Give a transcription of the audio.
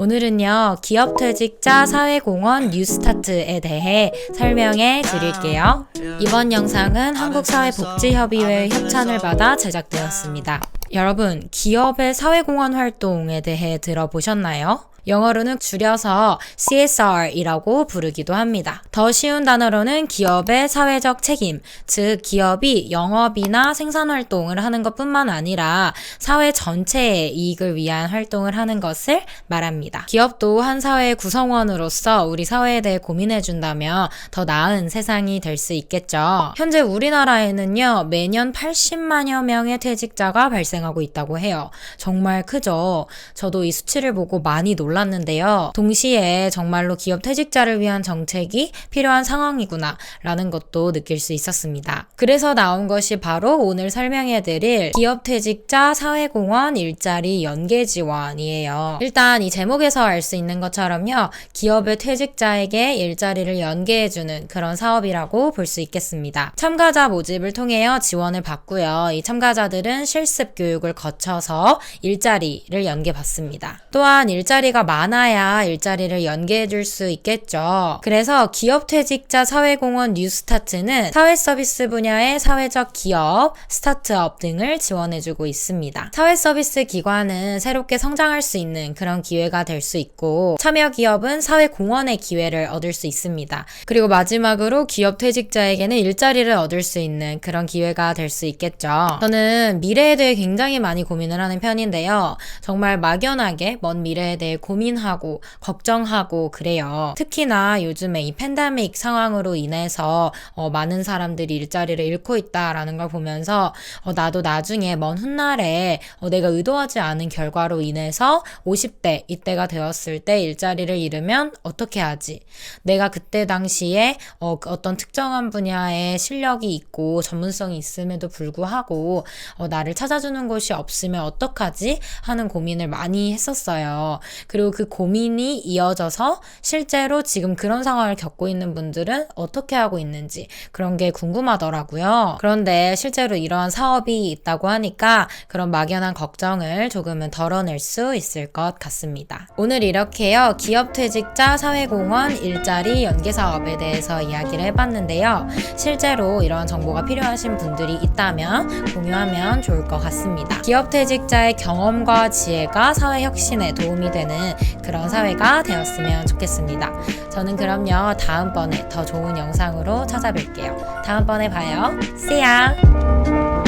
오늘은요, 기업퇴직자 사회공헌 뉴스타트에 대해 설명해 드릴게요. 이번 영상은 한국사회복지협의회 협찬을 받아 제작되었습니다. 여러분, 기업의 사회공헌 활동에 대해 들어보셨나요? 영어로는 줄여서 CSR이라고 부르기도 합니다. 더 쉬운 단어로는 기업의 사회적 책임, 즉 기업이 영업이나 생산 활동을 하는 것뿐만 아니라 사회 전체의 이익을 위한 활동을 하는 것을 말합니다. 기업도 한 사회의 구성원으로서 우리 사회에 대해 고민해 준다면 더 나은 세상이 될 수 있겠죠. 현재 우리나라에는요, 매년 80만여 명의 퇴직자가 발생하고 있다고 해요. 정말 크죠? 저도 이 수치를 보고 많이 놀랐 어요. 놀랐는데요. 동시에 정말로 기업 퇴직자를 위한 정책이 필요한 상황이구나 라는 것도 느낄 수 있었습니다. 그래서 나온 것이 바로 오늘 설명해 드릴 기업 퇴직자 사회공헌 일자리 연계 지원이에요. 일단 이 제목에서 알 수 있는 것처럼요. 기업의 퇴직자에게 일자리를 연계해주는 그런 사업이라고 볼 수 있겠습니다. 참가자 모집을 통해요. 지원을 받고요. 이 참가자들은 실습 교육을 거쳐서 일자리를 연계받습니다. 또한 일자리가 많아야 일자리를 연계해 줄 수 있겠죠. 그래서 기업 퇴직자 사회공헌 뉴스타트는 사회 서비스 분야의 사회적 기업, 스타트업 등을 지원해 주고 있습니다. 사회 서비스 기관은 새롭게 성장할 수 있는 그런 기회가 될 수 있고 참여 기업은 사회 공헌의 기회를 얻을 수 있습니다. 그리고 마지막으로 기업 퇴직자에게는 일자리를 얻을 수 있는 그런 기회가 될 수 있겠죠. 저는 미래에 대해 굉장히 많이 고민을 하는 편인데요. 정말 막연하게 먼 미래에 대해 고 민하고 걱정하고 그래요. 특히나 요즘에 이 팬데믹 상황으로 인해서 어, 많은 사람들이 일자리를 잃고 있다라는 걸 보면서 어, 나도 나중에 먼 훗날에 어, 내가 의도하지 않은 결과로 인해서 50대 이때가 되었을 때 일자리를 잃으면 어떻게 하지? 내가 그때 당시에 어, 어떤 특정한 분야에 실력이 있고 전문성이 있음에도 불구하고 어, 나를 찾아주는 곳이 없으면 어떡하지? 하는 고민을 많이 했었어요. 그리고 그 고민이 이어져서 실제로 지금 그런 상황을 겪고 있는 분들은 어떻게 하고 있는지 그런 게 궁금하더라고요. 그런데 실제로 이러한 사업이 있다고 하니까 그런 막연한 걱정을 조금은 덜어낼 수 있을 것 같습니다. 오늘 이렇게요. 기업 퇴직자 사회공헌 일자리 연계 사업에 대해서 이야기를 해봤는데요. 실제로 이런 정보가 필요하신 분들이 있다면 공유하면 좋을 것 같습니다. 기업 퇴직자의 경험과 지혜가 사회 혁신에 도움이 되는 그런 사회가 되었으면 좋겠습니다. 저는 그럼요, 다음번에 더 좋은 영상으로 찾아뵐게요. 다음번에 봐요. See ya!